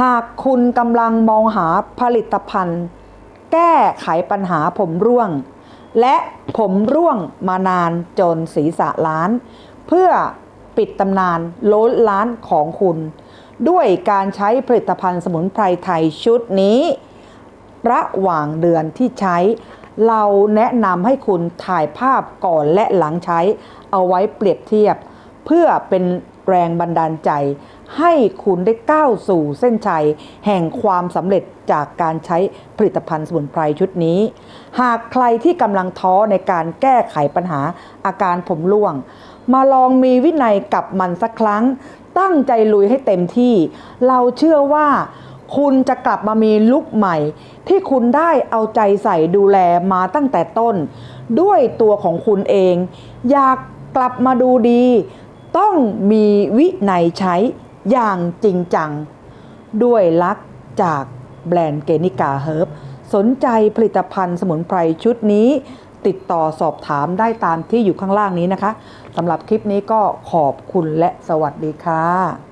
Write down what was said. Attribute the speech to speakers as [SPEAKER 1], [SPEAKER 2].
[SPEAKER 1] หากคุณกำลังมองหาผลิตภัณฑ์ แก้ไขปัญหาผมร่วง และผมร่วงมานานจนศีรษะล้าน เพื่อปิดตำนานโล้นล้านของคุณ ด้วยการใช้ผลิตภัณฑ์สมุนไพรไทยชุดนี้ ระหว่างเดือนที่ใช้ เราแนะนำให้คุณถ่ายภาพก่อนและหลังใช้เอาไว้เปรียบเทียบ เพื่อเป็น แรงบันดาลใจ ให้คุณได้ก้าวสู่เส้นชัย แห่งความสำเร็จจากการใช้ผลิตภัณฑ์สมุนไพรชุดนี้ หากใครที่กำลังท้อในการแก้ไขปัญหาอาการผมร่วง มาลองมีวินัยกับมันสักครั้ง ตั้งใจลุยให้เต็มที่ เราเชื่อว่าคุณจะกลับมามีลุคใหม่ ที่คุณได้เอาใจใส่ดูแลมาตั้งแต่ต้น ด้วยตัวของคุณเอง อยากกลับมาดูดี ต้องมีวินัยใช้อย่างจริงจัง ด้วยลักจากแบรนด์เกนิกาเฮิร์บสนใจผลิตภัณฑ์สมุนไพรชุดนี้ ติดต่อสอบถามได้ตามที่อยู่ข้างล่างนี้นะคะสำหรับคลิปนี้ก็ขอบคุณและสวัสดีค่ะ